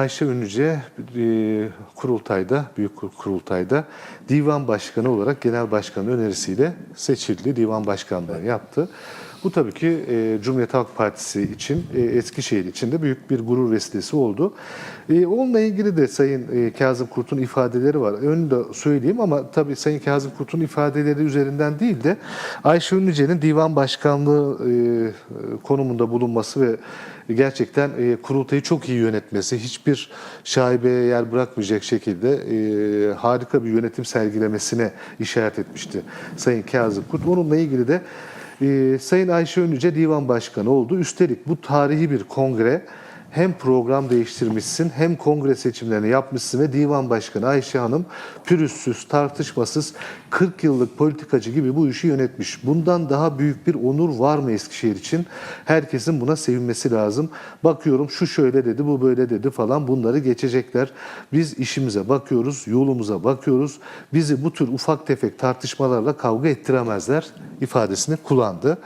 Ayşe Ünlüce e, kurultayda, büyük kur- kurultayda divan başkanı olarak genel başkanın önerisiyle seçildi. Divan başkanlığı yaptı. Bu tabii ki e, Cumhuriyet Halk Partisi için, e, Eskişehir için de büyük bir gurur vesilesi oldu. E, onunla ilgili de Sayın e, Kazım Kurt'un ifadeleri var. Önü de söyleyeyim ama tabii Sayın Kazım Kurt'un ifadeleri üzerinden değil de Ayşe Ünlüce'nin divan başkanlığı e, konumunda bulunması ve gerçekten e, kurultayı çok iyi yönetmesi, hiçbir şaibeye yer bırakmayacak şekilde e, harika bir yönetim sergilemesine işaret etmişti Sayın Kazım Kurt. Onunla ilgili de e, Sayın Ayşe Önlüce Divan Başkanı oldu. Üstelik bu tarihi bir kongre hem program değiştirmişsin hem kongre seçimlerini yapmışsın ve divan başkanı Ayşe Hanım pürüzsüz, tartışmasız 40 yıllık politikacı gibi bu işi yönetmiş. Bundan daha büyük bir onur var mı Eskişehir için? Herkesin buna sevinmesi lazım. Bakıyorum şu şöyle dedi, bu böyle dedi falan bunları geçecekler. Biz işimize bakıyoruz, yolumuza bakıyoruz. Bizi bu tür ufak tefek tartışmalarla kavga ettiremezler ifadesini kullandı.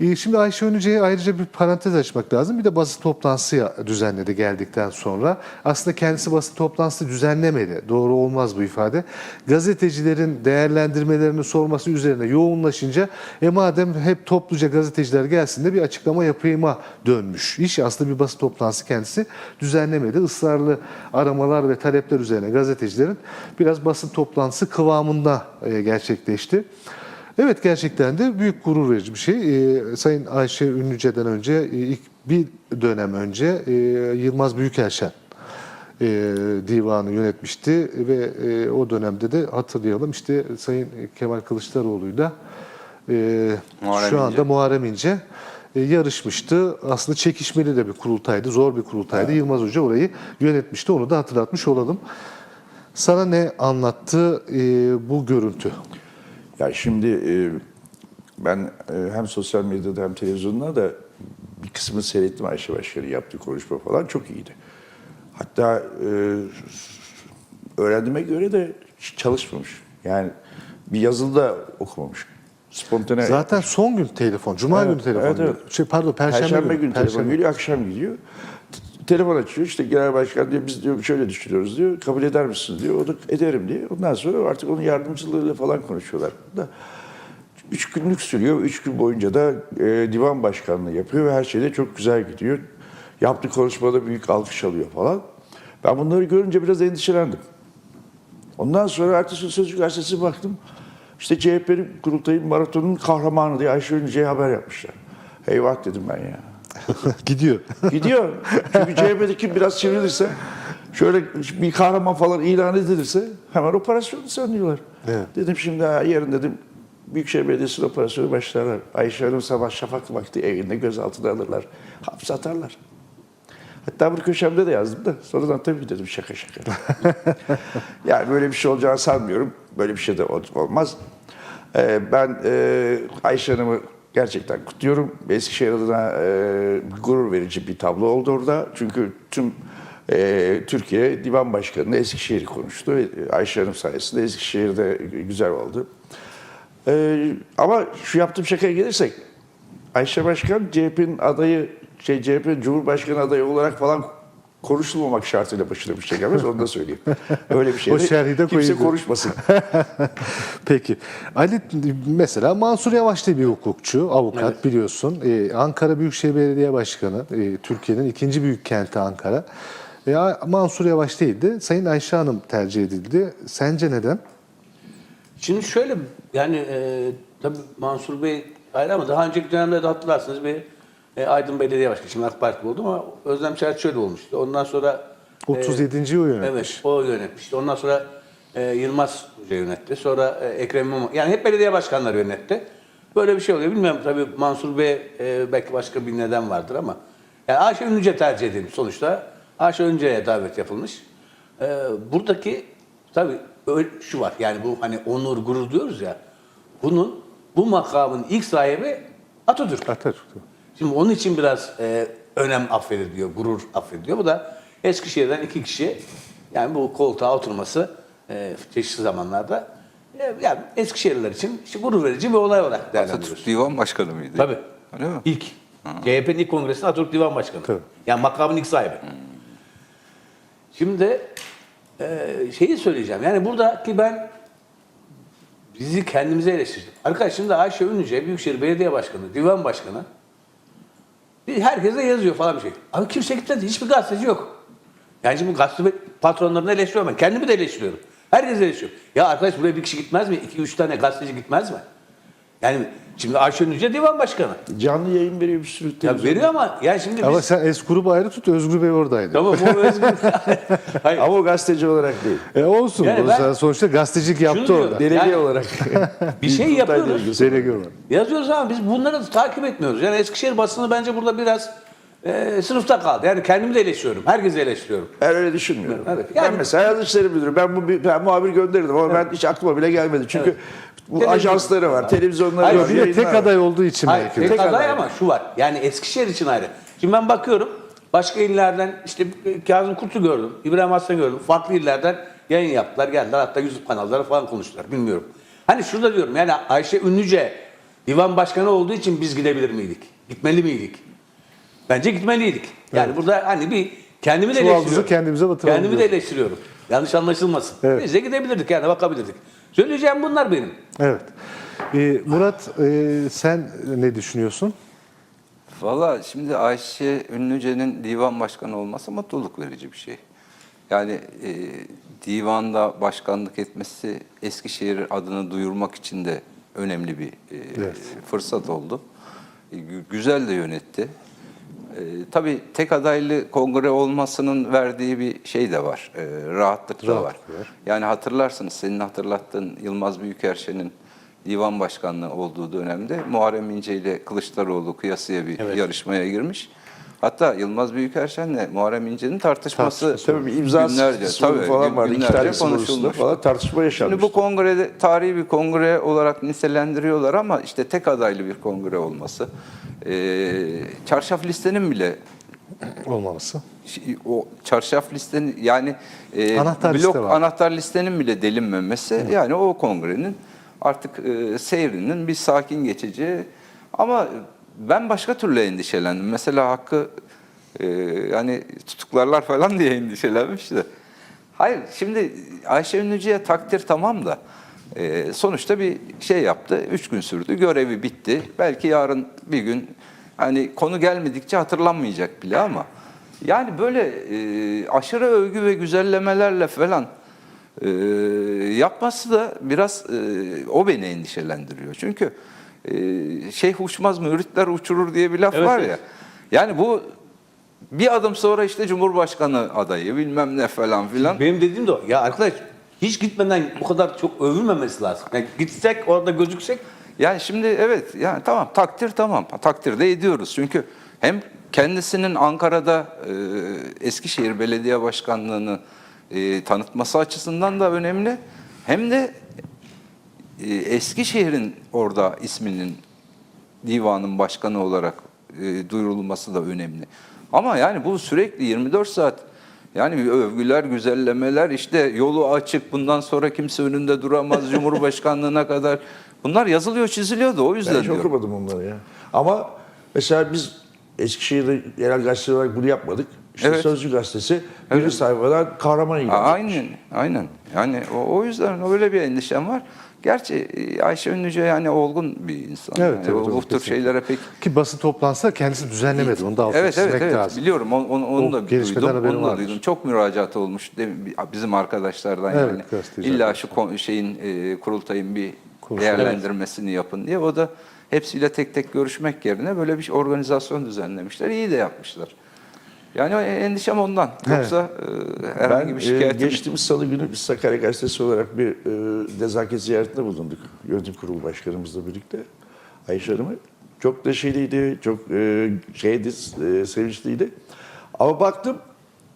Ee, Şimdi Ayşe Önüce'ye ayrıca bir parantez açmak lazım. Bir de basın toplantısı düzenledi geldikten sonra. Aslında kendisi basın toplantısı düzenlemedi. Doğru olmaz bu ifade. Gazetecilerin değerlendirmelerini sorması üzerine yoğunlaşınca e madem hep topluca gazeteciler gelsin de bir açıklama yapayıma dönmüş. İş aslında bir basın toplantısı kendisi düzenlemedi. Israrlı aramalar ve talepler üzerine gazetecilerin biraz basın toplantısı kıvamında e, gerçekleşti. Evet gerçekten de büyük gurur verici bir şey. Ee, Sayın Ayşe Ünlüce'den önce e, ilk bir dönem önce e, Yılmaz Büyükelşen e, divanı yönetmişti ve e, o dönemde de hatırlayalım işte Sayın Kemal Kılıçdaroğlu'yla e, Muharrem şu anda İnce. Muharrem İnce e, yarışmıştı. Aslında çekişmeli de bir kurultaydı, zor bir kurultaydı. Yılmaz Hoca orayı yönetmişti. Onu da hatırlatmış olalım. Sana ne anlattı e, bu görüntü? Ya şimdi e, ben e, hem sosyal medyada hem televizyonda da bir kısmını seyrettim Ayşe Başkan'ın yaptığı konuşma falan çok iyiydi. Hatta e, öğrendiğime göre de çalışmamış. Yani bir yazıda okumamış. Spontane. Zaten son gün telefon, cuma Evet, günü telefon. evet, evet. Şey, pardon, perşembe, Perşembe, günü. günü telefon Perşembe. geliyor, akşam gidiyor. Telefon açıyor işte genel başkan diyor biz diyor şöyle düşünüyoruz diyor. Kabul eder misin diyor. O da ederim diyor. Ondan sonra artık onun yardımcılığıyla falan konuşuyorlar. Da üç günlük sürüyor. Üç gün boyunca da e, divan başkanlığı yapıyor ve her şey de çok güzel gidiyor. Yaptığı konuşmada büyük alkış alıyor falan. Ben bunları görünce biraz endişelendim. Ondan sonra ertesi gün Sözcü Gazetesi'ne baktım. İşte CHP'nin kurultayın maratonun kahramanı diye Ayşe Ünlüce'ye haber yapmışlar. Eyvah dedim ben ya. Gidiyor. Gidiyor. Çünkü CHP'deki biraz çevrilirse, şöyle bir kahraman falan ilan edilirse hemen operasyon düzenliyorlar. Evet. Dedim şimdi ha, yarın dedim Büyükşehir Belediyesi'nin operasyonu başlarlar. Ayşe Hanım sabah şafak vakti evinde gözaltına alırlar. Hapse atarlar. Hatta bunu köşemde de yazdım da sonradan tabii dedim şaka şaka. yani böyle bir şey olacağını sanmıyorum. Böyle bir şey de ol- olmaz. Ee, ben e, Ayşe Hanım'ı gerçekten kutluyorum. Eskişehir adına e, gurur verici bir tablo oldu orada. Çünkü tüm e, Türkiye Divan Başkanı'nı Eskişehir'i konuştu. Ayşe Hanım sayesinde Eskişehir'de güzel oldu. Ee, ama şu yaptığım şakaya gelirsek, Ayşe Başkan CHP'nin adayı, şey CHP'nin Cumhurbaşkanı adayı olarak falan konuşulmamak şartıyla başına bir şey gelmez. Onu da söyleyeyim. Öyle bir şey. O de şerhi de Kimse konuşmasın. Peki. Ali mesela Mansur Yavaş da bir hukukçu, avukat biliyorsun. Ee, Ankara Büyükşehir Belediye Başkanı, e, Türkiye'nin ikinci büyük kenti Ankara. E, Mansur Yavaş değildi. Sayın Ayşe Hanım tercih edildi. Sence neden? Şimdi şöyle yani e, tabii Mansur Bey ayrı ama daha önceki dönemlerde hatırlarsınız bir e, Aydın Belediye Başkanı, şimdi AK Parti oldu ama Özlem Çerçi şöyle olmuştu. Ondan sonra e, 37. o yönetmiş. Evet, o yönetmişti. Ondan sonra e, Yılmaz Hoca yönetti. Sonra e, Ekrem İmamoğlu. Yani hep belediye başkanları yönetti. Böyle bir şey oluyor. Bilmiyorum tabii Mansur Bey e, belki başka bir neden vardır ama yani Ayşe Ünlüce tercih edilmiş sonuçta. Ayşe Ünlüce'ye davet yapılmış. E, buradaki tabii şu var. Yani bu hani onur, gurur diyoruz ya. Bunun bu makamın ilk sahibi Atatürk. Atatürk. Şimdi onun için biraz e, önem affediliyor, gurur affediliyor. Bu da Eskişehir'den iki kişi yani bu koltuğa oturması e, çeşitli zamanlarda e, yani Eskişehirliler için işte gurur verici bir olay olarak değerlendiriyoruz. Atatürk divan başkanı mıydı? Tabii. Öyle mi? İlk. CHP'nin ilk kongresinde Atatürk Divan Başkanı. Tabii. Yani makamın ilk sahibi. Şimdi e, şeyi söyleyeceğim. Yani buradaki ben bizi kendimize eleştirdik. Arkadaş şimdi Ayşe Ünlüce Büyükşehir Belediye Başkanı, Divan Başkanı bir herkese yazıyor falan bir şey. Abi kimse gitmedi. Hiçbir gazeteci yok. Yani şimdi gazete patronlarını eleştiriyorum ben. Kendimi de eleştiriyorum. Herkes eleştiriyor. Ya arkadaş buraya bir kişi gitmez mi? İki, üç tane gazeteci gitmez mi? Yani şimdi Ayşe Ünlüce Divan Başkanı. Canlı yayın veriyor bir sürü Ya televizyon. veriyor ama yani şimdi biz... Ama sen es grubu ayrı tut, Özgür Bey oradaydı. Tamam o özgür. Hayır. Ama o gazeteci olarak değil. E olsun. Yani o ben- sonuçta gazetecilik yaptı diyor, orada. Delege Yani- olarak. bir şey yapıyoruz. Delege olarak. Yazıyoruz ama biz bunları takip etmiyoruz. Yani Eskişehir basını bence burada biraz e, sınıfta kaldı. Yani kendimi de eleştiriyorum. Herkesi eleştiriyorum. Ben öyle düşünmüyorum. Evet. ben Yani- mesela yazı işleri müdürü. Ben bu ben muhabir gönderirdim ama ben hiç aklıma bile gelmedi. Çünkü bu Televizyon- ajansları var, televizyonları Hayır, var. Bir de tek var. aday olduğu için Hayır, belki. tek, de. Tek aday aday. ama şu var. Yani Eskişehir için ayrı. Şimdi ben bakıyorum başka illerden işte Kazım Kurt'u gördüm. İbrahim Aslan gördüm. Farklı illerden yayın yaptılar. Geldiler hatta YouTube kanalları falan konuştular. Bilmiyorum. Hani şurada diyorum yani Ayşe Ünlüce divan başkanı olduğu için biz gidebilir miydik? Gitmeli miydik? Bence gitmeliydik. Yani burada hani bir kendimi de eleştiriyorum. kendimize batıralım Kendimi de eleştiriyorum. Yanlış anlaşılmasın. Evet. Biz de gidebilirdik yani bakabilirdik. Söyleyeceğim bunlar benim. Evet. E, Murat e, sen ne düşünüyorsun? Valla şimdi Ayşe Ünlüce'nin divan başkanı olması mutluluk verici bir şey. Yani e, divanda başkanlık etmesi Eskişehir adını duyurmak için de önemli bir e, Evet. fırsat oldu. E, gü- güzel de yönetti. E, tabii tek adaylı kongre olmasının verdiği bir şey de var, e, rahatlık da var. Yani hatırlarsınız senin hatırlattığın Yılmaz Büyükerşen'in divan başkanlığı olduğu dönemde Muharrem İnce ile Kılıçdaroğlu kıyasıya bir Evet. yarışmaya girmiş. Hatta Yılmaz Büyükerşen'le Muharrem İnce'nin tartışması Tartışması Tabii bir imza günlerce, tabii, falan vardı. İki konuşuldu falan tartışma yaşanmış. Şimdi bu kongrede tarihi bir kongre olarak nitelendiriyorlar ama işte tek adaylı bir kongre olması. Ee, çarşaf listenin bile Olmaması. O çarşaf listenin yani e, Anahtar blok liste var. anahtar listenin bile delinmemesi yani o kongrenin artık e, seyrinin bir sakin geçeceği ama ben başka türlü endişelendim. Mesela Hakkı e, yani tutuklarlar falan diye endişelenmiş de. Hayır şimdi Ayşe Ünlücü'ye takdir tamam da e, sonuçta bir şey yaptı. Üç gün sürdü. Görevi bitti. Belki yarın bir gün hani konu gelmedikçe hatırlanmayacak bile ama yani böyle e, aşırı övgü ve güzellemelerle falan e, yapması da biraz e, o beni endişelendiriyor. Çünkü şeyh uçmaz müritler uçurur diye bir laf Evet, var evet. ya. Yani bu bir adım sonra işte Cumhurbaşkanı adayı bilmem ne falan filan. Benim dediğim de o. Ya arkadaş hiç gitmeden bu kadar çok övülmemesi lazım. Yani gitsek orada gözüksek Yani şimdi evet yani tamam takdir tamam takdir de ediyoruz. Çünkü hem kendisinin Ankara'da e, Eskişehir Belediye Başkanlığı'nı e, tanıtması açısından da önemli. Hem de e, Eskişehir'in orada isminin divanın başkanı olarak e, duyurulması da önemli. Ama yani bu sürekli 24 saat yani övgüler, güzellemeler işte yolu açık bundan sonra kimse önünde duramaz Cumhurbaşkanlığına kadar. Bunlar yazılıyor, çiziliyor da o yüzden Ben hiç diyorum. okumadım onları ya. Ama mesela biz Eskişehir'de yerel gazete olarak bunu yapmadık. İşte Evet. Sözcü gazetesi bir sayfadan kahraman ilan etmiş. Aynen, aynen. Yani o, o yüzden öyle bir endişem var. Gerçi e, Ayşe Ünlüce yani olgun bir insan. Evet, yani evet, o, evet, tür şeylere pek Ki basın toplantısı kendisi düzenlemedi. Onu da altını Evet evet evet lazım. biliyorum onu, onu, onu O da duydum. Onu da vardır. duydum. Çok müracaat olmuş bizim arkadaşlardan Evet, yani. İlla şu şeyin e, kurultayın bir Kurultay. değerlendirmesini yapın diye. O da hepsiyle tek tek görüşmek yerine böyle bir organizasyon düzenlemişler. İyi de yapmışlar. Yani o endişem ondan. Evet. Yoksa e, herhangi Ben bir e, şikayetim geçtiğimiz salı günü biz Sakarya Gazetesi olarak bir e, nezaket ziyaretinde bulunduk. Yönetim Kurulu Başkanımızla birlikte. Ayşe Hanım'ı. Çok neşeliydi, çok e, şeydi, e, sevinçliydi. Ama baktım,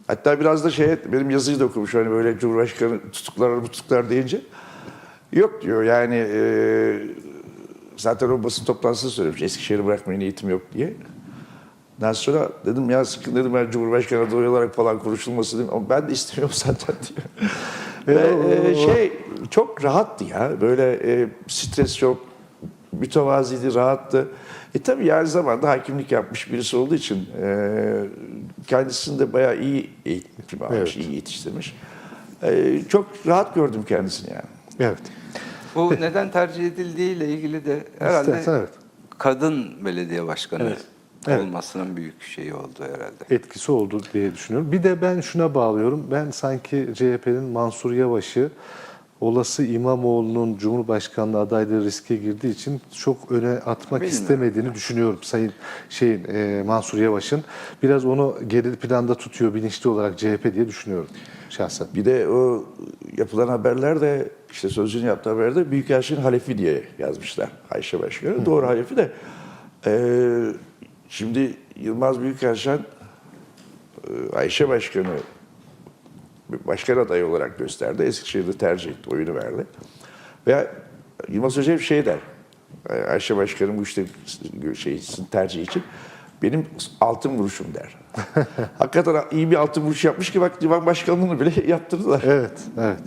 hatta biraz da şey, benim yazıyı da okumuş. Hani böyle Cumhurbaşkanı tutuklar, tutuklar deyince. Yok diyor yani e, zaten o basın toplantısında söylemiş. Eskişehir'i bırakmaya niyetim yok diye. Daha sonra dedim ya sıkın dedim ben Cumhurbaşkanı adayı olarak falan konuşulması dedim. Ama ben de istemiyorum zaten diyor. Ve e, şey çok rahattı ya. Böyle e, stres yok. Mütevaziydi, rahattı. E tabii yani zamanda hakimlik yapmış birisi olduğu için e, kendisini de bayağı iyi eğitim almış, Evet. iyi yetiştirmiş. Ee, çok rahat gördüm kendisini yani. Evet. Bu neden tercih edildiği ile ilgili de herhalde İstersen evet. kadın belediye başkanı Evet. Olmasının büyük şeyi oldu herhalde. etkisi oldu diye düşünüyorum. Bir de ben şuna bağlıyorum. Ben sanki CHP'nin Mansur Yavaş'ı olası İmamoğlu'nun Cumhurbaşkanlığı adaylığı riske girdiği için çok öne atmak Bilmiyorum. istemediğini düşünüyorum Sayın şeyin e, Mansur Yavaş'ın. Biraz onu geri planda tutuyor bilinçli olarak CHP diye düşünüyorum şahsen. Bir de o yapılan haberler de işte Sözcü'nün yaptığı haberde Büyükelçinin halefi diye yazmışlar Ayşe Başkanı. Doğru halefi de eee, şimdi Yılmaz Büyükelçen eee, Ayşe Başkanı başkan adayı olarak gösterdi. Eskişehir'de tercih etti, oyunu verdi. Ve Yılmaz Hoca hep şey der, e, Ayşe Başkan'ın bu işte şey, tercih için benim altın vuruşum der. Hakikaten iyi bir altın vuruş yapmış ki bak divan başkanlığını bile yaptırdılar. Evet, evet.